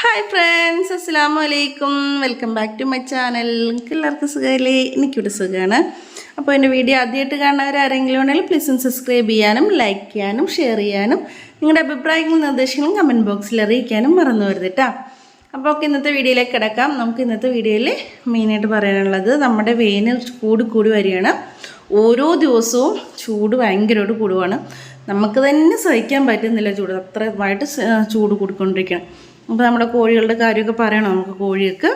Hi friends അസ്സാം വലൈക്കും welcome back to my channel. നിങ്ങൾക്ക് എല്ലാവർക്കും സുഖമല്ലേ? എനിക്കിവിടെ സുഖമാണ്. അപ്പോൾ എന്റെ വീഡിയോ ആദ്യമായിട്ട് കാണുന്നവർ ആരെങ്കിലും ഉണ്ടെങ്കിൽ പ്ലീസ് സബ്സ്ക്രൈബ് ചെയ്യാനും ലൈക്ക് ചെയ്യാനും ഷെയർ ചെയ്യാനും നിങ്ങളുടെ അഭിപ്രായങ്ങളും നിർദ്ദേശങ്ങളും കമന്റ് ബോക്സിൽ അറിയിക്കാനും മറന്നു വരുത് കേട്ടോ അപ്പോൾ ഒക്കെ ഇന്നത്തെ വീഡിയോയിലേക്ക് കിടക്കാം. നമുക്ക് ഇന്നത്തെ വീഡിയോയിൽ മെയിനായിട്ട് പറയാനുള്ളത് നമ്മുടെ വേനൽ കൂടി കൂടി വരികയാണ്. ഓരോ ദിവസവും ചൂട് ഭയങ്കരമായിട്ട് കൂടുവാണ്. നമുക്ക് തന്നെ സഹിക്കാൻ പറ്റുന്നില്ല ചൂട്. അത്രമായിട്ട് ചൂട് കൂടിക്കൊണ്ടിരിക്കണം അപ്പോൾ നമ്മുടെ കോഴികളുടെ കാര്യമൊക്കെ പറയണം നമുക്ക് കോഴിയൊക്കെ.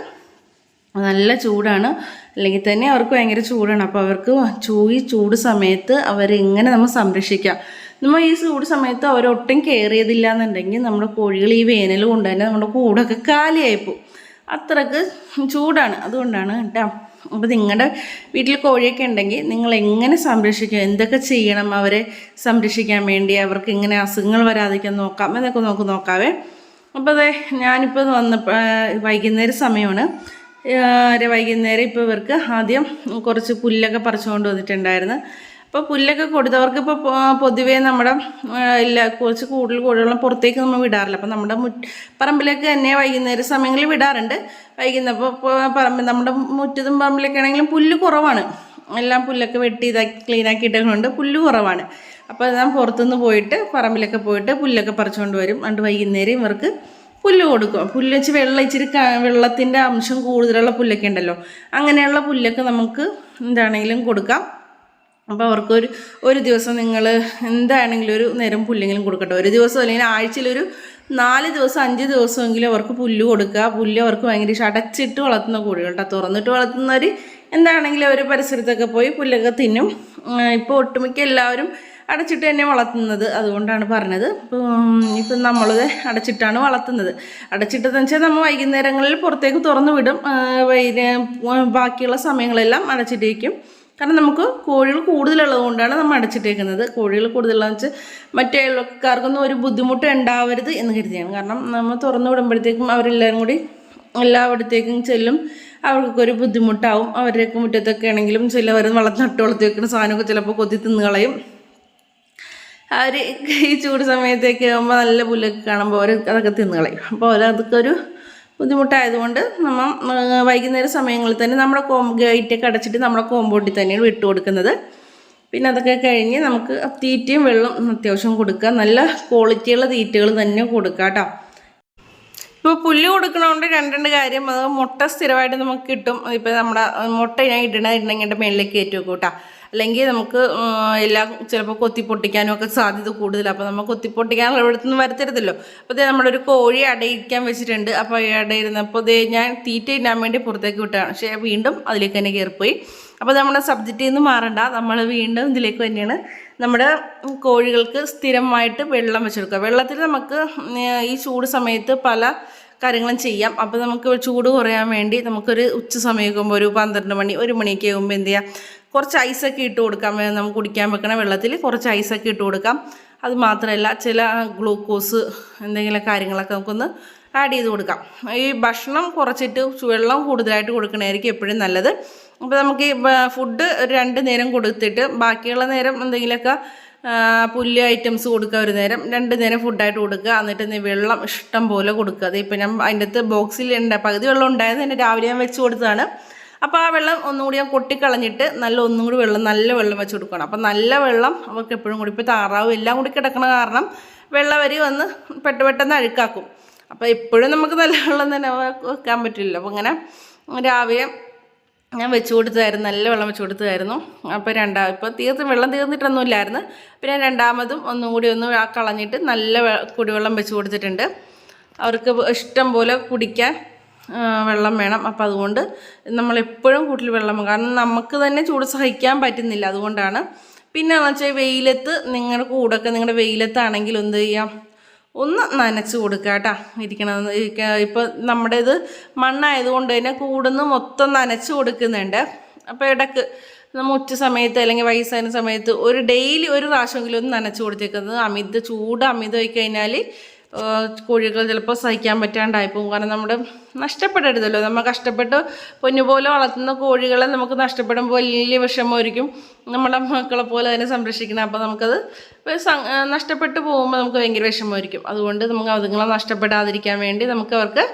നല്ല ചൂടാണ്. അല്ലെങ്കിൽ തന്നെ അവർക്ക് ഭയങ്കര ചൂടാണ്. അപ്പോൾ അവർക്ക് ചൂയി ചൂട് സമയത്ത് അവരെങ്ങനെ നമ്മൾ സംരക്ഷിക്കാം. നമ്മൾ ഈ ചൂട് സമയത്ത് അവരൊട്ടും കെയർ ചെയ്തില്ല എന്നുണ്ടെങ്കിൽ നമ്മുടെ കോഴികൾ ഈ വേനൽ കൊണ്ട് തന്നെ നമ്മുടെ കൂടൊക്കെ കാലിയായിപ്പോൾ അത്രയ്ക്ക് ചൂടാണ്. അതുകൊണ്ടാണ് കേട്ടോ. അപ്പോൾ നിങ്ങളുടെ വീട്ടിൽ കോഴിയൊക്കെ ഉണ്ടെങ്കിൽ നിങ്ങൾ എങ്ങനെ സംരക്ഷിക്കും എന്തൊക്കെ ചെയ്യണം അവരെ സംരക്ഷിക്കാൻ വേണ്ടി? അവർക്ക് ഇങ്ങനെ അസുഖങ്ങൾ വരാതിരിക്കാൻ നോക്കാം? എന്നൊക്കെ നമുക്ക് നോക്കാവേ. അപ്പോൾ അതെ ഞാനിപ്പോൾ വന്നപ്പോൾ വൈകുന്നേര സമയമാണ്. വൈകുന്നേരം ഇപ്പോൾ ഇവർക്ക് ആദ്യം കുറച്ച് പുല്ലൊക്കെ പറിച്ചുകൊണ്ട് വന്നിട്ടുണ്ടായിരുന്നു. അപ്പോൾ പുല്ലൊക്കെ കൊടുത്തവർക്ക് ഇപ്പോൾ പൊതുവേ നമ്മുടെ ഇല്ല കുറച്ച് കൂടുതൽ കൂടുതലും പുറത്തേക്ക് നമ്മൾ വിടാറില്ല. അപ്പോൾ നമ്മുടെ പറമ്പിലേക്ക് തന്നെ വൈകുന്നേര സമയങ്ങളിൽ വിടാറുണ്ട്. വൈകുന്നേരം അപ്പോൾ പറമ്പ് നമ്മുടെ മുറ്റത്തും പറമ്പിലൊക്കെ ആണെങ്കിലും പുല്ല് കുറവാണ്. എല്ലാം പുല്ലൊക്കെ വെട്ടി ഇതാക്കി ക്ലീനാക്കി ഇട്ടുകൊണ്ട് പുല്ല് കുറവാണ്. അപ്പോൾ ഞാൻ പുറത്തുനിന്ന് പോയിട്ട് പറമ്പിലൊക്കെ പോയിട്ട് പുല്ലൊക്കെ പറിച്ചുകൊണ്ട് വരും. അതുകൊണ്ട് വൈകുന്നേരം ഇവർക്ക് പുല്ല് കൊടുക്കും. പുല്ല് വെച്ച് വെള്ളം ഇച്ചിരി വെള്ളത്തിന്റെ അംശം കൂടുതലുള്ള പുല്ലൊക്കെ ഉണ്ടല്ലോ. അങ്ങനെയുള്ള പുല്ലൊക്കെ നമുക്ക് എന്താണെങ്കിലും കൊടുക്കാം. അപ്പോൾ അവർക്കൊരു ഒരു ദിവസം നിങ്ങൾ എന്താണെങ്കിലും ഒരു നേരം പുല്ലെങ്കിലും കൊടുക്കട്ടെ. ഒരു ദിവസം അല്ലെങ്കിൽ ആഴ്ചയിലൊരു നാല് ദിവസം അഞ്ച് ദിവസമെങ്കിലും അവർക്ക് പുല്ല് കൊടുക്കുക. പുല്ല് അവർക്ക് ഭയങ്കര ഇഷ്ടം. അടച്ചിട്ട് വളർത്തുന്ന കോഴികൾ കേട്ടോ തുറന്നിട്ട് വളർത്തുന്നവർ എന്താണെങ്കിലും അവർ പരിസരത്തൊക്കെ പോയി പുല്ലൊക്കെ തിന്നും. ഇപ്പോൾ ഒട്ടുമിക്ക എല്ലാവരും അടച്ചിട്ട് തന്നെ വളർത്തുന്നത് അതുകൊണ്ടാണ് പറഞ്ഞത്. ഇപ്പം നമ്മൾ അടച്ചിട്ടാണ് വളർത്തുന്നത്. അടച്ചിട്ടെന്ന് വെച്ചാൽ നമ്മൾ വൈകുന്നേരങ്ങളിൽ പുറത്തേക്ക് തുറന്നു വിടും. ബാക്കിയുള്ള സമയങ്ങളെല്ലാം അടച്ചിട്ടിരിക്കും കാരണം നമുക്ക് കോഴികൾ കൂടുതലുള്ളത് കൊണ്ടാണ് നമ്മൾ അടച്ചിട്ടേക്കുന്നത്. കോഴികൾ കൂടുതലുള്ളതെന്ന് വെച്ചാൽ മറ്റേ അയൽവക്കാർക്കൊന്നും ഒരു ബുദ്ധിമുട്ട് ഉണ്ടാവരുത് എന്ന് കരുതിയാണ്. കാരണം നമ്മൾ തുറന്നു വിടുമ്പോഴത്തേക്കും അവരെല്ലാവരും കൂടി എല്ലായിടത്തേക്കും ചെല്ലും. അവർക്കൊക്കെ ഒരു ബുദ്ധിമുട്ടാവും. അവരുടെയൊക്കെ മുറ്റത്തൊക്കെ ആണെങ്കിലും ചിലവർ വളർന്ന് നട്ട് വളർത്തി വെക്കുന്ന സാധനമൊക്കെ ചിലപ്പോൾ കൊത്തി തിന്ന് കളയും. അവർ ഈ ചൂട് സമയത്തേക്ക് ആകുമ്പോൾ നല്ല പുല്ലൊക്കെ കാണുമ്പോൾ അവർ അതൊക്കെ തിന്ന് കളയും. അപ്പോൾ അവർ അതൊക്കെ ഒരു ബുദ്ധിമുട്ടായതുകൊണ്ട് നമ്മൾ വൈകുന്നേര സമയങ്ങളിൽ തന്നെ നമ്മുടെ കോം ഗേറ്റൊക്കെ അടച്ചിട്ട് നമ്മുടെ കോമ്പൗണ്ടിൽ തന്നെയാണ് വിട്ടു കൊടുക്കുന്നത്. പിന്നെ അതൊക്കെ കഴിഞ്ഞ് നമുക്ക് തീറ്റയും വെള്ളം അത്യാവശ്യം കൊടുക്കുക നല്ല ക്വാളിറ്റിയുള്ള തീറ്റകൾ തന്നെ കൊടുക്കുക കേട്ടോ. ഇപ്പോൾ പുല്ല് രണ്ട് രണ്ട് കാര്യം അത് മുട്ട സ്ഥിരമായിട്ട് നമുക്ക് കിട്ടും. ഇപ്പോൾ നമ്മുടെ മുട്ട ഞാൻ ഇടണ ഇടണമെങ്കിൽ മേളിലേക്ക് കയറ്റി വെക്കും കേട്ടോ. അല്ലെങ്കിൽ നമുക്ക് എല്ലാം ചിലപ്പോൾ കൊത്തി പൊട്ടിക്കാനും ഒക്കെ സാധ്യത കൂടുതലാണ് അപ്പോൾ നമ്മൾ കൊത്തി പൊട്ടിക്കാനുള്ള ഇവിടുത്തെ നിന്ന് വരത്തരുതല്ലോ. അപ്പോൾ ദേ നമ്മളൊരു കോഴി അടയിരിക്കാൻ വെച്ചിട്ടുണ്ട്. അപ്പോൾ അടയിരുന്നപ്പോൾ ഇതേ ഞാൻ തീറ്റ ഇടാൻ വേണ്ടി പുറത്തേക്ക് വിട്ടാണ് പക്ഷേ വീണ്ടും അതിലേക്ക് തന്നെ കയറിപ്പോയി. അപ്പോൾ നമ്മുടെ സബ്ജക്റ്റിൽ നിന്ന് മാറണ്ട. നമ്മൾ വീണ്ടും ഇതിലേക്ക് തന്നെയാണ് നമ്മുടെ കോഴികൾക്ക് സ്ഥിരമായിട്ട് വെള്ളം വെച്ചെടുക്കുക വെള്ളത്തിൽ നമുക്ക് ഈ ചൂട് സമയത്ത് പല കാര്യങ്ങളും ചെയ്യാം. അപ്പോൾ നമുക്ക് ചൂട് കുറയാൻ വേണ്ടി നമുക്കൊരു ഉച്ച സമയമാകുമ്പോൾ ഒരു പന്ത്രണ്ട് മണി ഒരു മണിയൊക്കെ ആകുമ്പോൾ എന്ത് ചെയ്യാം? കുറച്ച് ഐസൊക്കെ ഇട്ട് കൊടുക്കാം. നമുക്ക് കുടിക്കാൻ വെക്കണ വെള്ളത്തിൽ കുറച്ച് ഐസൊക്കെ ഇട്ട് കൊടുക്കാം. അത് മാത്രമല്ല ചില ഗ്ലൂക്കോസ് എന്തെങ്കിലും കാര്യങ്ങളൊക്കെ നമുക്കൊന്ന് ആഡ് ചെയ്ത് കൊടുക്കാം. ഈ ഭക്ഷണം കുറച്ചിട്ട് വെള്ളം കൂടുതലായിട്ട് കൊടുക്കണമായിരിക്കും എപ്പോഴും നല്ലത്. അപ്പോൾ നമുക്ക് ഈ ഫുഡ് ഒരു രണ്ട് നേരം കൊടുത്തിട്ട് ബാക്കിയുള്ള നേരം എന്തെങ്കിലുമൊക്കെ പുല്ല് ഐറ്റംസ് കൊടുക്കുക ഒരു നേരം. രണ്ട് നേരം ഫുഡായിട്ട് കൊടുക്കുക. എന്നിട്ട് നീ വെള്ളം ഇഷ്ടം പോലെ കൊടുക്കുക. അത് ഇപ്പം ഞാൻ അതിന്റെ അകത്ത് ബോക്സിൽ ഉണ്ട് പകുതി വെള്ളം ഉണ്ടായത് എന്നെ രാവിലെ ഞാൻ വെച്ച് കൊടുത്തതാണ്. അപ്പോൾ ആ വെള്ളം ഒന്നുകൂടി ഞാൻ കൊട്ടിക്കളഞ്ഞിട്ട് നല്ല ഒന്നും കൂടി വെള്ളം നല്ല വെള്ളം വെച്ച് കൊടുക്കണം. അപ്പം നല്ല വെള്ളം അവർക്ക് എപ്പോഴും കൂടി ഇപ്പോൾ താറാവും എല്ലാം കൂടി കിടക്കണ കാരണം വെള്ളം വരി വന്ന് പെട്ട് പെട്ടെന്ന് അഴുക്കാക്കും. അപ്പോൾ എപ്പോഴും നമുക്ക് നല്ല വെള്ളം തന്നെ വെക്കാൻ പറ്റില്ല അപ്പോൾ അങ്ങനെ രാവിലെ ഞാൻ വെച്ച് കൊടുത്തതായിരുന്നു നല്ല വെള്ളം വെച്ച് കൊടുത്തതായിരുന്നു. അപ്പോൾ രണ്ടാം ഇപ്പോൾ തീർത്ത് വെള്ളം തീർന്നിട്ടൊന്നും ഇല്ലായിരുന്നു പിന്നെ രണ്ടാമതും ഒന്നും കൂടി ഒന്ന് കളഞ്ഞിട്ട് നല്ല കുടിവെള്ളം വെച്ച് കൊടുത്തിട്ടുണ്ട്. അവർക്ക് ഇഷ്ടം പോലെ കുടിക്കാൻ വെള്ളം വേണം. അപ്പോൾ അതുകൊണ്ട് നമ്മളെപ്പോഴും കൂട്ടിൽ വെള്ളം കാരണം നമുക്ക് തന്നെ ചൂട് സഹിക്കാൻ പറ്റുന്നില്ല. അതുകൊണ്ടാണ്. പിന്നെ എന്ന് വെച്ചാൽ വെയിലത്ത് നിങ്ങളുടെ കൂടൊക്കെ നിങ്ങളുടെ വെയിലത്താണെങ്കിൽ എന്ത് ചെയ്യാം? ഒന്ന് നനച്ച് കൊടുക്കുക കേട്ടോ. ഇരിക്കണത് ഇപ്പോൾ നമ്മുടെ ഇത് മണ്ണായതുകൊണ്ട് തന്നെ കൂടുന്ന് മൊത്തം നനച്ച് കൊടുക്കുന്നുണ്ട്. അപ്പോൾ ഇടയ്ക്ക് നമ്മൾ ഉച്ച സമയത്ത് അല്ലെങ്കിൽ വയസ്സായ സമയത്ത് ഒരു ഡെയിലി ഒരു പ്രാവശ്യമെങ്കിലും ഒന്ന് നനച്ച് കൊടുത്തേക്കുന്നത്. അമിത ചൂട് അമിതമായി കഴിഞ്ഞാൽ കോഴികൾ ചിലപ്പോൾ സഹിക്കാൻ പറ്റാണ്ടായി പോകും കാരണം നമ്മുടെ നഷ്ടപ്പെടരുതല്ലോ. നമ്മൾ കഷ്ടപ്പെട്ട് പൊന്നുപോലെ വളർത്തുന്ന കോഴികളെ നമുക്ക് നഷ്ടപ്പെടുമ്പോൾ വലിയ വിഷമമായിരിക്കും. നമ്മുടെ മക്കളെ പോലെ അതിനെ സംരക്ഷിക്കണം. അപ്പോൾ നമുക്കത് നഷ്ടപ്പെട്ട് പോകുമ്പോൾ നമുക്ക് ഭയങ്കര വിഷമമായിരിക്കും. അതുകൊണ്ട് നമുക്ക് അതുങ്ങളെ നഷ്ടപ്പെടാതിരിക്കാൻ വേണ്ടി നമുക്ക് അവർക്ക്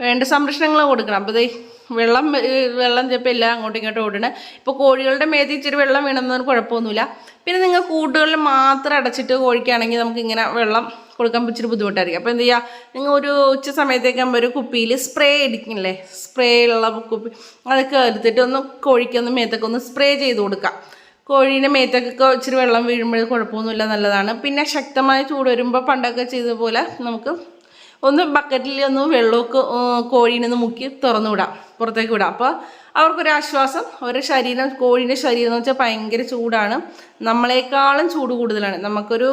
വേണ്ട സംരക്ഷണങ്ങൾ കൊടുക്കണം. അപ്പോൾ വെള്ളം വെള്ളം ചിലപ്പോൾ എല്ലാം അങ്ങോട്ടും ഇങ്ങോട്ടും ഓടണേ. ഇപ്പോൾ കോഴികളുടെ മേത്ത് ഇച്ചിരി വെള്ളം വീണമെന്നൊന്നും കുഴപ്പമൊന്നുമില്ല. പിന്നെ നിങ്ങൾ കൂട്ടുകളിൽ മാത്രം അടച്ചിട്ട് കോഴിക്കാണെങ്കിൽ നമുക്ക് ഇങ്ങനെ വെള്ളം കൊടുക്കാൻ ഇച്ചിരി ബുദ്ധിമുട്ടായിരിക്കും. അപ്പോൾ എന്ത് ചെയ്യുക നിങ്ങൾ ഒരു ഉച്ച സമയത്തേക്ക് ആകുമ്പോൾ ഒരു കുപ്പിയിൽ സ്പ്രേ അടിക്കില്ലേ സ്പ്രേ ഉള്ള കുപ്പി. അതൊക്കെ എടുത്തിട്ട് ഒന്ന് കോഴിക്കൊന്ന് മേത്തൊക്കെ ഒന്ന് സ്പ്രേ ചെയ്ത് കൊടുക്കുക. കോഴീന്റെ മേത്തൊക്കെ ഇച്ചിരി വെള്ളം വീഴുമ്പോൾ കുഴപ്പമൊന്നുമില്ല നല്ലതാണ്. പിന്നെ ശക്തമായ ചൂട് വരുമ്പോൾ പണ്ടൊക്കെ ചെയ്ത പോലെ നമുക്ക് ഒന്ന് ബക്കറ്റിൽ ഒന്ന് വെള്ളമൊക്കെ കോഴീനൊന്ന് കോഴീനെ മുക്കി തുറന്നു വിടാം. പുറത്തേക്ക് വിടാം. അപ്പോൾ അവർക്കൊരാശ്വാസം അവരുടെ ശരീരം കോഴിന്റെ ശരീരം എന്ന് വെച്ചാൽ ഭയങ്കര ചൂടാണ്. നമ്മളെക്കാളും ചൂട് കൂടുതലാണ്. നമുക്കൊരു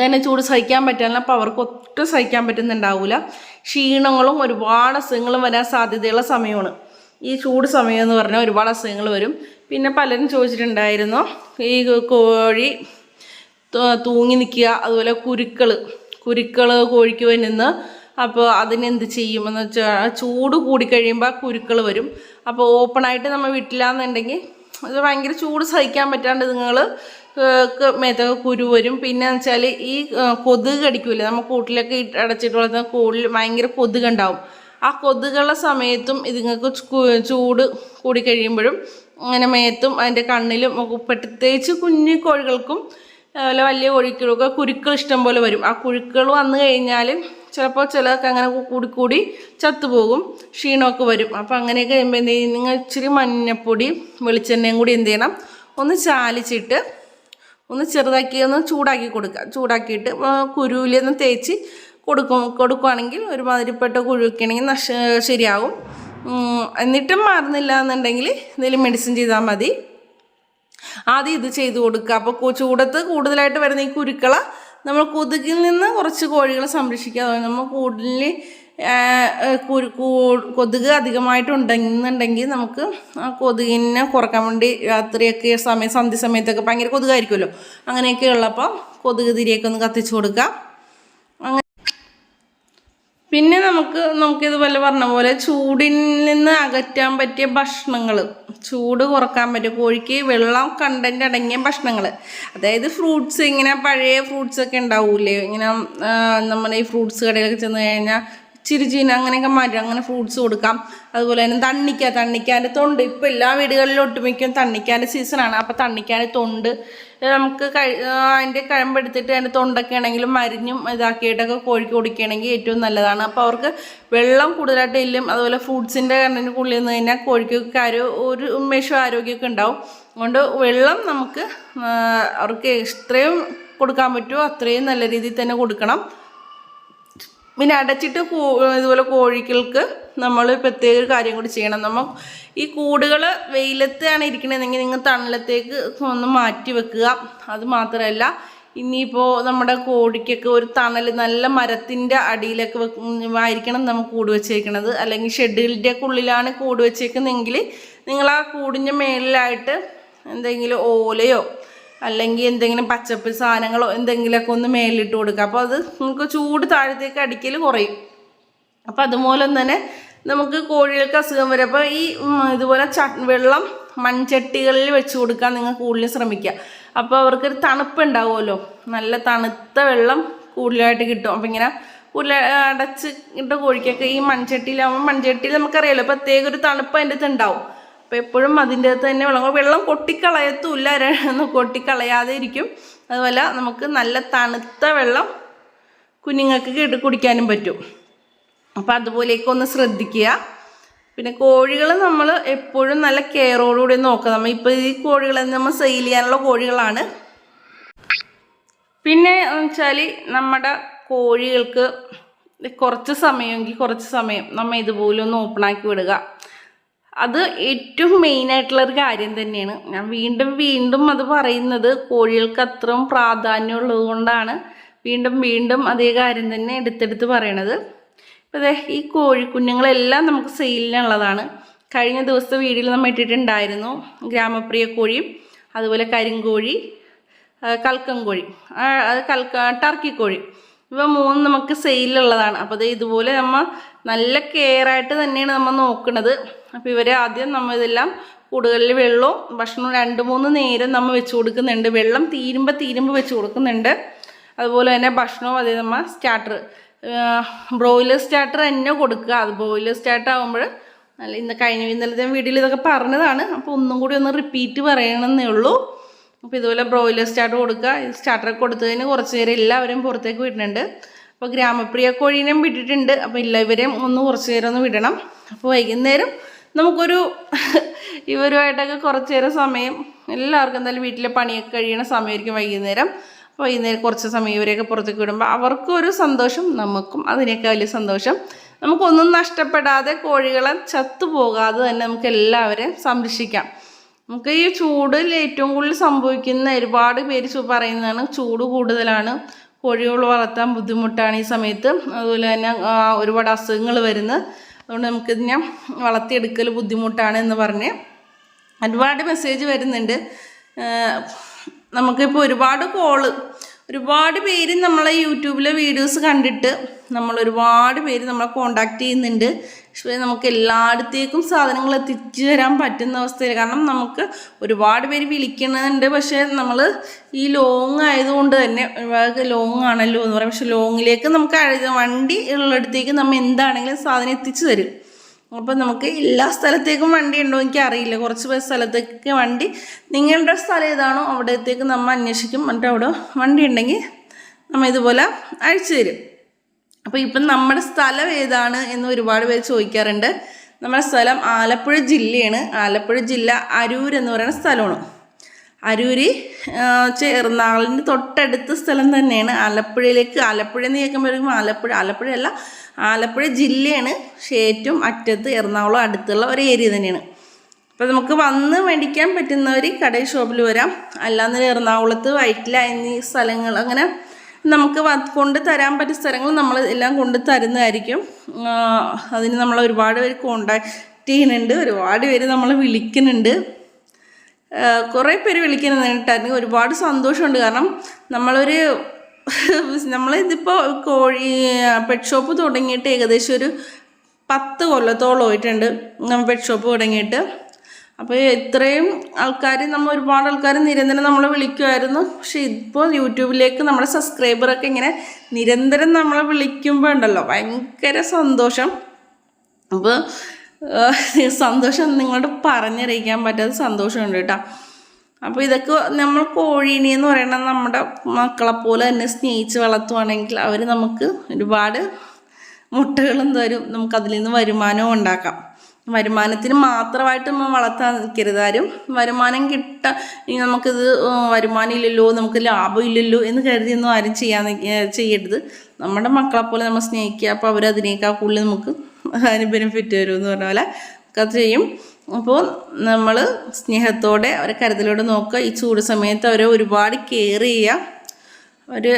തന്നെ ചൂട് സഹിക്കാൻ പറ്റില്ല അപ്പോൾ അവർക്ക് ഒട്ടും സഹിക്കാൻ പറ്റുന്നുണ്ടാവില്ല ക്ഷീണങ്ങളും ഒരുപാട് അസുഖങ്ങളും വരാൻ സാധ്യതയുള്ള സമയമാണ്. ഈ ചൂട് സമയം എന്ന് പറഞ്ഞാൽ ഒരുപാട് അസുഖങ്ങൾ വരും. പിന്നെ പലരും ചോദിച്ചിട്ടുണ്ടായിരുന്നു ഈ കോഴി തൂങ്ങി നിൽക്കുക അതുപോലെ കുരുക്കൾ കുരുക്കൾ കോഴിക്ക് വരുന്ന അപ്പോൾ അതിനെന്ത് ചെയ്യുമെന്ന് വെച്ചാൽ ചൂട് കൂടിക്കഴിയുമ്പോൾ കുരുക്കൾ വരും. അപ്പോൾ ഓപ്പണായിട്ട് നമ്മൾ വീട്ടിലാണെന്നുണ്ടെങ്കിൽ അത് ഭയങ്കര ചൂട് സഹിക്കാൻ പറ്റാണ്ട് നിങ്ങൾ മേത്തൊക്കെ കുരു വരും. പിന്നെ വെച്ചാൽ ഈ കൊതുക് കടിക്കൂലേ നമ്മൾ കൂട്ടിലൊക്കെ അടച്ചിട്ട് വളർത്തുന്ന കൂടുതൽ ഭയങ്കര കൊതുക് ഉണ്ടാവും. ആ കൊതുകുള്ള സമയത്തും ഇതുങ്ങൾക്ക് ചൂട് കൂടി കഴിയുമ്പോഴും അങ്ങനെ മേത്തും അതിന്റെ കണ്ണിലും ഒക്കെ പ്രത്യേകിച്ച് കുഞ്ഞു കോഴികൾക്കും അതുപോലെ വലിയ കോഴിക്കൾക്ക് കുരുക്കൾ ഇഷ്ടം പോലെ വരും. ആ കുരുക്കൾ വന്നു കഴിഞ്ഞാൽ ചിലപ്പോൾ ചിലതൊക്കെ അങ്ങനെ കൂടി കൂടി ചത്തുപോകും ക്ഷീണമൊക്കെ വരും. അപ്പോൾ അങ്ങനെയൊക്കെ കഴിയുമ്പോൾ എന്ത് ചെയ്യും? നിങ്ങൾ ഇച്ചിരി മഞ്ഞപ്പൊടി വെളിച്ചെണ്ണയും കൂടി എന്ത് ചെയ്യണം? ഒന്ന് ചാലിച്ചിട്ട് ഒന്ന് ചെറുതാക്കി ഒന്ന് ചൂടാക്കി കൊടുക്കുക ചൂടാക്കിയിട്ട് കുരുവിലൊന്ന് തേച്ച് കൊടുക്കും. കൊടുക്കുകയാണെങ്കിൽ ഒരുമാതിരിപ്പെട്ട കുഴുവൊക്കെ ആണെങ്കിൽ നശ ശരിയാവും. എന്നിട്ടും മാറുന്നില്ല എന്നുണ്ടെങ്കിൽ എന്തെങ്കിലും മെഡിസിൻ ചെയ്താൽ മതി. ആദ്യം ഇത് ചെയ്ത് കൊടുക്കുക. അപ്പോൾ ചൂടത്ത് കൂടുതലായിട്ട് വരുന്ന ഈ കുരുക്കള നമ്മൾ കൊതുകിൽ നിന്ന് കുറച്ച് കോഴികളെ സംരക്ഷിക്കുക. നമ്മൾ കൂടുതൽ കുരു കൊതുക് അധികമായിട്ടുണ്ടെന്നുണ്ടെങ്കിൽ നമുക്ക് ആ കൊതുകിനെ കുറയ്ക്കാൻ വേണ്ടി രാത്രിയൊക്കെ സമയം സന്ധ്യ സമയത്തൊക്കെ ഭയങ്കര കൊതുകായിരിക്കുമല്ലോ. അങ്ങനെയൊക്കെ ഉള്ളപ്പോൾ കൊതുക് തിരിയൊക്കെ ഒന്ന് കത്തിച്ചു കൊടുക്കാം പിന്നെ നമുക്ക് നമുക്കിതുപോലെ പറഞ്ഞ പോലെ ചൂടിൽ നിന്ന് അകറ്റാൻ പറ്റിയ ഭക്ഷണങ്ങൾ ചൂട് കുറയ്ക്കാൻ പറ്റിയ കോഴിക്ക് വെള്ളം കണ്ടന്റ് അടങ്ങിയ ഭക്ഷണങ്ങൾ അതായത് ഫ്രൂട്ട്സ് ഇങ്ങനെ പഴയ ഫ്രൂട്ട്സ് ഒക്കെ ഉണ്ടാവൂലേ? ഇങ്ങനെ നമ്മൾ ഈ ഫ്രൂട്ട്സ് കടയിലൊക്കെ ചെന്ന് കഴിഞ്ഞാൽ ചിരിചീന അങ്ങനെയൊക്കെ മാറ്റും അങ്ങനെ ഫ്രൂട്ട്സ് കൊടുക്കാം. അതുപോലെ തന്നെ തണ്ണിക്ക തണ്ണിക്കാന്റെ തൊണ്ട്. ഇപ്പോൾ എല്ലാ വീടുകളിലും ഒട്ടുമിക്കും തണ്ണിക്കാന്റെ സീസണാണ് അപ്പോൾ തണ്ണിക്കാന്റെ തൊണ്ട് നമുക്ക് കഴി അതിന്റെ കഴമ്പെടുത്തിട്ട് അതിന്റെ തൊണ്ടൊക്കെ ആണെങ്കിലും മരിഞ്ഞും ഇതാക്കിയിട്ടൊക്കെ കോഴിക്ക് കൊടുക്കുകയാണെങ്കിൽ ഏറ്റവും നല്ലതാണ്. അപ്പോൾ അവർക്ക് വെള്ളം കൂടുതലായിട്ട് ഇല്ലും. അതുപോലെ ഫ്രൂട്ട്സിന്റെ കണ്ടന്റ് കൂടുതൽ നിന്ന് കഴിഞ്ഞാൽ കോഴിക്കൊക്കെ ആരോ ഒരു ഉന്മേഷവും ആരോഗ്യമൊക്കെ ഉണ്ടാവും. അതുകൊണ്ട് വെള്ളം നമുക്ക് അവർക്ക് എത്രയും കൊടുക്കാൻ പറ്റുമോ അത്രയും നല്ല രീതിയിൽ തന്നെ കൊടുക്കണം. പിന്നെ അടച്ചിട്ട് ഇതുപോലെ കോഴികൾക്ക് നമ്മൾ പ്രത്യേക ഒരു കാര്യം കൂടി ചെയ്യണം. നമ്മൾ ഈ കൂടുകൾ വെയിലത്താണ് ഇരിക്കണതെങ്കിൽ നിങ്ങൾ തണലത്തേക്ക് ഒന്ന് മാറ്റി വെക്കുക. അത് മാത്രമല്ല ഇനിയിപ്പോൾ നമ്മുടെ കോടിക്കൊക്കെ ഒരു തണൽ നല്ല മരത്തിന്റെ അടിയിലൊക്കെ ആയിരിക്കണം നമ്മൾ കൂട് വെച്ചേക്കണത്. അല്ലെങ്കിൽ ഷെഡിന്റെ ഉള്ളിലാണ് കൂട് വെച്ചേക്കുന്നതെങ്കിൽ നിങ്ങൾ ആ കൂടിന്റെ മേളിലായിട്ട് എന്തെങ്കിലും ഓലയോ അല്ലെങ്കിൽ എന്തെങ്കിലും പച്ചപ്പ് സാധനങ്ങളോ എന്തെങ്കിലുമൊക്കെ ഒന്ന് മേലിട്ട് കൊടുക്കുക. അപ്പോൾ അത് നമുക്ക് ചൂട് താഴത്തേക്ക് അടിക്കൽ കുറയും. അപ്പം അതുപോലെ തന്നെ നമുക്ക് കോഴികൾക്ക് അസുഖം വരും. അപ്പോൾ ഈ ഇതുപോലെ ച വെള്ളം മൺചട്ടികളിൽ വെച്ച് കൊടുക്കാൻ നിങ്ങൾ കൂടുതൽ ശ്രമിക്കുക. അപ്പോൾ അവർക്കൊരു തണുപ്പ് ഉണ്ടാവുമല്ലോ. നല്ല തണുത്ത വെള്ളം കൂടുതലായിട്ട് കിട്ടും. അപ്പം ഇങ്ങനെ കൂടുതൽ അടച്ച് ഇട്ട കോഴിക്കൊക്കെ ഈ മൺചട്ടിയിലാവുമ്പോൾ മൺചട്ടിയിൽ നമുക്കറിയാമല്ലോ പ്രത്യേക ഒരു തണുപ്പ് അതിന്റെ ഉണ്ടാവും. അപ്പോൾ എപ്പോഴും അതിന്റെ അകത്ത് തന്നെ വെള്ളം. വെള്ളം കൊട്ടിക്കളയത്തുമില്ല. ഒന്ന് കൊട്ടിക്കളയാതെ ഇരിക്കും അതുപോലെ നമുക്ക് നല്ല തണുത്ത വെള്ളം കുഞ്ഞുങ്ങൾക്ക് കേട്ട് കുടിക്കാനും പറ്റും. അപ്പോൾ അതുപോലെയൊക്കെ ഒന്ന് ശ്രദ്ധിക്കുക. പിന്നെ കോഴികൾ നമ്മൾ എപ്പോഴും നല്ല കെയറോടുകൂടി നോക്കുക. നമ്മൾ ഇപ്പോൾ ഈ കോഴികളെ നമ്മൾ സെയിൽ ചെയ്യാനുള്ള കോഴികളാണ്. പിന്നെ വെച്ചാൽ നമ്മുടെ കോഴികൾക്ക് കുറച്ച് സമയമെങ്കിൽ കുറച്ച് സമയം നമ്മൾ ഇതുപോലെ ഒന്ന് ഓപ്പണാക്കി വിടുക. അത് ഏറ്റവും മെയിനായിട്ടുള്ളൊരു കാര്യം തന്നെയാണ്. ഞാൻ വീണ്ടും വീണ്ടും അത് പറയുന്നത് കോഴികൾക്ക് അത്രയും പ്രാധാന്യമുള്ളത് കൊണ്ടാണ്. വീണ്ടും വീണ്ടും അതേ കാര്യം തന്നെ എടുത്തെടുത്ത് പറയണത്. ഇപ്പോൾ ദേ ഈ കോഴിക്കുഞ്ഞുങ്ങളെല്ലാം നമുക്ക് സെയിലിനുള്ളതാണ്. കഴിഞ്ഞ ദിവസം വീഡിയോയിൽ നമ്മൾ ഇട്ടിട്ടുണ്ടായിരുന്നു. ഗ്രാമപ്രിയ കോഴിയും അതുപോലെ കരിങ്കോഴി കൽക്കം കോഴി അത് കൽക്ക ടർക്കി കോഴി. ഇവ മൂന്ന് നമുക്ക് സെയിലുള്ളതാണ് അപ്പോൾ അത് ഇതുപോലെ നമ്മൾ നല്ല കെയർ ആയിട്ട് തന്നെയാണ് നമ്മൾ നോക്കുന്നത് അപ്പോൾ ഇവരെ ആദ്യം നമ്മൾ ഇതെല്ലാം കൂടുതൽ വെള്ളവും ഭക്ഷണവും രണ്ട് മൂന്ന് നേരം നമ്മൾ വെച്ച് കൊടുക്കുന്നുണ്ട്. വെള്ളം തീരുമ്പോൾ തീരുമ്പോൾ വെച്ച് കൊടുക്കുന്നുണ്ട്. അതുപോലെ തന്നെ ഭക്ഷണവും അതേ നമ്മൾ സ്റ്റാർട്ടർ ബ്രോയിലർ സ്റ്റാർട്ടർ തന്നെ കൊടുക്കുക. അത് ബ്രോയിലർ സ്റ്റാർട്ടർ ആകുമ്പോൾ നല്ല ഇന്ന് കഴിഞ്ഞ ഇന്നലത്തെ വീഡിയോയിൽ ഇതൊക്കെ പറഞ്ഞതാണ്. അപ്പോൾ ഒന്നും കൂടി ഒന്ന് റിപ്പീറ്റ് പറയണമെന്നേ ഉള്ളൂ. അപ്പോൾ ഇതുപോലെ ബ്രോയിലർ സ്റ്റാർട്ടർ കൊടുക്കുക. സ്റ്റാർട്ടർ കൊടുത്തതിന് കുറച്ച് നേരം എല്ലാവരും പുറത്തേക്ക് വിടുന്നുണ്ട്. അപ്പോൾ ഗ്രാമപ്രിയ കോഴീനെയും വിട്ടിട്ടുണ്ട്. അപ്പോൾ എല്ലാവരെയും ഒന്ന് കുറച്ച് നേരം ഒന്ന് വിടണം. അപ്പോൾ വൈകുന്നേരം നമുക്കൊരു ഇവരുമായിട്ടൊക്കെ കുറച്ച് നേരം സമയം എല്ലാവർക്കും എന്തായാലും വീട്ടിലെ പണിയൊക്കെ കഴിയണ സമയമായിരിക്കും വൈകുന്നേരം. അപ്പോൾ വൈകുന്നേരം കുറച്ച് സമയം ഇവരെയൊക്കെ പുറത്തേക്ക് വിടുമ്പോൾ അവർക്കും ഒരു സന്തോഷം നമുക്കും അതിനൊക്കെ വലിയ സന്തോഷം. നമുക്കൊന്നും നഷ്ടപ്പെടാതെ കോഴികളെ ചത്തുപോകാതെ തന്നെ നമുക്ക് എല്ലാവരെയും സംരക്ഷിക്കാം. നമുക്ക് ഈ ചൂടിൽ ഏറ്റവും കൂടുതൽ സംഭവിക്കുന്ന ഒരുപാട് പേര് പറയുന്നതാണ് ചൂട് കൂടുതലാണ് കോഴികൾ വളർത്താൻ ബുദ്ധിമുട്ടാണ് ഈ സമയത്ത്. അതുപോലെ തന്നെ ഒരുപാട് അസുഖങ്ങൾ വരുന്നത്. അതുകൊണ്ട് നമുക്കിതിനെ വളർത്തിയെടുക്കൽ ബുദ്ധിമുട്ടാണ് എന്ന് പറഞ്ഞ് ഒരുപാട് മെസ്സേജ് വരുന്നുണ്ട്. നമുക്കിപ്പോൾ ഒരുപാട് കോൾ ഒരുപാട് പേര് നമ്മളെ യൂട്യൂബിലെ വീഡിയോസ് കണ്ടിട്ട് നമ്മൾ ഒരുപാട് പേര് നമ്മളെ കോണ്ടാക്ട് ചെയ്യുന്നുണ്ട്. പക്ഷേ നമുക്ക് എല്ലായിടത്തേക്കും സാധനങ്ങൾ എത്തിച്ചു തരാൻ പറ്റുന്ന അവസ്ഥയിൽ കാരണം നമുക്ക് ഒരുപാട് പേര് വിളിക്കുന്നുണ്ട് പക്ഷേ നമ്മൾ ഈ ലോങ് ആയതുകൊണ്ട് തന്നെ ഒരുപാട് ലോങ് ആണല്ലോ എന്ന് പറയും. പക്ഷെ ലോങ്ങിലേക്ക് നമുക്ക് വണ്ടി ഉള്ളിടത്തേക്ക് നമ്മൾ എന്താണെങ്കിലും സാധനം എത്തിച്ചു തരും. അപ്പം നമുക്ക് എല്ലാ സ്ഥലത്തേക്കും വണ്ടി ഉണ്ടോ എനിക്ക് അറിയില്ല കുറച്ച് സ്ഥലത്തേക്ക് വണ്ടി നിങ്ങളുടെ സ്ഥലം ഏതാണോ അവിടത്തേക്ക് നമ്മൾ അന്വേഷിക്കും. എന്നിട്ട് അവിടെ വണ്ടി ഉണ്ടെങ്കിൽ നമ്മൾ ഇതുപോലെ അയച്ചു തരും. അപ്പോൾ ഇപ്പം നമ്മുടെ സ്ഥലം ഏതാണ് എന്ന് ഒരുപാട് പേര് ചോദിക്കാറുണ്ട്. നമ്മുടെ സ്ഥലം ആലപ്പുഴ ജില്ലയാണ്. ആലപ്പുഴ ജില്ല അരൂർ എന്ന് പറയുന്ന സ്ഥലമാണ്. അരൂര് ചേർന്നാളിന്റെ തൊട്ടടുത്ത സ്ഥലം തന്നെയാണ്. ആലപ്പുഴയിലേക്ക് ആലപ്പുഴ എന്ന് കേൾക്കുമ്പോഴേക്കും ആലപ്പുഴ ആലപ്പുഴയല്ല ആലപ്പുഴ ജില്ലയാണ് പക്ഷേ ഏറ്റവും അറ്റത്ത് എറണാകുളം അടുത്തുള്ള ഒരു ഏരിയ തന്നെയാണ്. അപ്പോൾ നമുക്ക് വന്ന് മേടിക്കാൻ പറ്റുന്നവർ കടയിൽ ഷോപ്പിൽ വരാം. അല്ലാന്ന് എറണാകുളത്ത് വൈറ്റില എന്നീ സ്ഥലങ്ങൾ അങ്ങനെ നമുക്ക് കൊണ്ട് തരാൻ പറ്റിയ സ്ഥലങ്ങൾ നമ്മൾ എല്ലാം കൊണ്ട് തരുന്നതായിരിക്കും. അതിന് നമ്മൾ ഒരുപാട് പേര് കോണ്ടാക്ട് ചെയ്യുന്നുണ്ട്. ഒരുപാട് പേര് നമ്മൾ വിളിക്കുന്നുണ്ട്. കുറേ പേര് വിളിക്കുന്നുണ്ടായിരുന്നു ഒരുപാട് സന്തോഷമുണ്ട്. കാരണം നമ്മളൊരു നമ്മളിതിപ്പോൾ കോഴി പെറ്റ് ഷോപ്പ് തുടങ്ങിയിട്ട് ഏകദേശം ഒരു പത്ത് കൊല്ലത്തോളം ആയിട്ടുണ്ട് നമ്മൾ പെറ്റ് ഷോപ്പ് തുടങ്ങിയിട്ട്. അപ്പോൾ ഇത്രയും ആൾക്കാർ നമ്മൾ ഒരുപാട് ആൾക്കാർ നിരന്തരം നമ്മളെ വിളിക്കുമായിരുന്നു പക്ഷെ ഇപ്പോൾ യൂട്യൂബിലേക്ക് നമ്മുടെ സബ്സ്ക്രൈബറൊക്കെ ഇങ്ങനെ നിരന്തരം നമ്മളെ വിളിക്കുമ്പോൾ ഉണ്ടല്ലോ ഭയങ്കര സന്തോഷം. അപ്പോൾ സന്തോഷം നിങ്ങളോട് പറഞ്ഞറിയിക്കാൻ പറ്റാത്ത സന്തോഷമുണ്ട് കേട്ടോ. അപ്പോൾ ഇതൊക്കെ നമ്മൾ കോഴീനെ എന്ന് പറയുന്നത് നമ്മുടെ മക്കളെ പോലെ തന്നെ സ്നേഹിച്ച് വളർത്തുവാണെങ്കിൽ അവർ നമുക്ക് ഒരുപാട് മുട്ടകളും തരും. നമുക്ക് അതിൽ നിന്ന് വരുമാനവും ഉണ്ടാക്കാം. വരുമാനത്തിന് മാത്രമായിട്ട് നമ്മൾ വളർത്താൻ നിൽക്കരുത്. ആരും വരുമാനം കിട്ട നമുക്കിത് വരുമാനം ഇല്ലല്ലോ നമുക്ക് ലാഭം ഇല്ലല്ലോ എന്ന് കരുതിയൊന്നും ആരും ചെയ്യാൻ ചെയ്യരുത്. നമ്മുടെ മക്കളെ പോലെ നമ്മൾ സ്നേഹിക്കുക അപ്പോൾ അവരതിനേക്കാൾ കൂടുതൽ നമുക്ക് അതിന് ബെനിഫിറ്റ് വരും എന്ന് പറഞ്ഞ പോലെ ചെയ്യും. അപ്പോൾ നമ്മൾ സ്നേഹത്തോടെ അവരെ കരുതലോടെ നോക്കുക. ഈ ചൂട് സമയത്ത് അവരെ ഒരുപാട് കെയർ ചെയ്യുക. ഒരു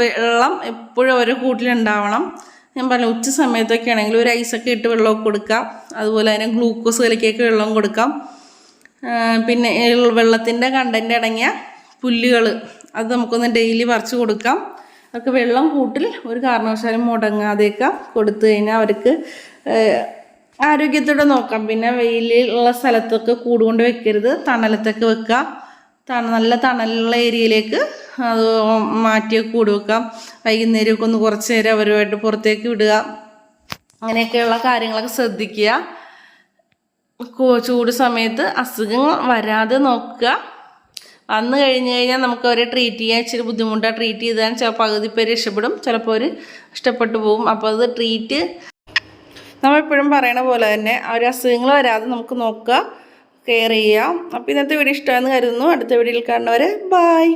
വെള്ളം എപ്പോഴും അവരുടെ കൂട്ടിലുണ്ടാവണം ഞാൻ പറഞ്ഞു ഉച്ച സമയത്തൊക്കെ ആണെങ്കിൽ ഒരു ഐസൊക്കെ ഇട്ട് വെള്ളമൊക്കെ കൊടുക്കാം അതുപോലെ തന്നെ ഗ്ലൂക്കോസ് കലക്കിയൊക്കെ വെള്ളം കൊടുക്കാം. പിന്നെ വെള്ളത്തിന്റെ കണ്ടന്റ് അടങ്ങിയ പുല്ലുകൾ അത് നമുക്കൊന്ന് ഡെയിലി പറിച്ച് കൊടുക്കാം. അവർക്ക് വെള്ളം കൂട്ടിൽ ഒരു കാരണവശാലും മുടങ്ങാതെയൊക്കെ കൊടുത്തു കഴിഞ്ഞാൽ അവർക്ക് ആരോഗ്യത്തോടെ നോക്കാം. പിന്നെ വെയിലുള്ള സ്ഥലത്തൊക്കെ കൂടുകൊണ്ട് വെക്കരുത്. തണലത്തൊക്കെ വെക്കുക. തണ നല്ല തണലുള്ള ഏരിയയിലേക്ക് അത് മാറ്റി കൂട് വെക്കാം വൈകുന്നേരമൊക്കെ ഒന്ന് കുറച്ച് നേരം അവരുമായിട്ട് പുറത്തേക്ക് വിടുക. അങ്ങനെയൊക്കെയുള്ള കാര്യങ്ങളൊക്കെ ശ്രദ്ധിക്കുക. ചൂട് സമയത്ത് അസുഖങ്ങൾ വരാതെ നോക്കുക. വന്നു കഴിഞ്ഞ് കഴിഞ്ഞാൽ നമുക്ക് അവരെ ട്രീറ്റ് ചെയ്യാൻ ഇച്ചിരി ബുദ്ധിമുട്ടാണ്. ട്രീറ്റ് ചെയ്താൽ പകുതി പേര് രക്ഷപ്പെടും. ചിലപ്പോൾ അവർ ഇഷ്ടപ്പെട്ടു പോകും. അപ്പോൾ അത് ട്രീറ്റ് നമ്മളെപ്പോഴും പറയണ പോലെ തന്നെ ഒരു അസുഖങ്ങൾ വരാതെ നമുക്ക് നോക്കുക കെയർ ചെയ്യുക അപ്പോൾ ഇന്നത്തെ വീഡിയോ ഇഷ്ടമാണെന്ന് കരുതുന്നു. അടുത്ത വീഡിയോയിൽ കാണുന്നവരെ ബായ്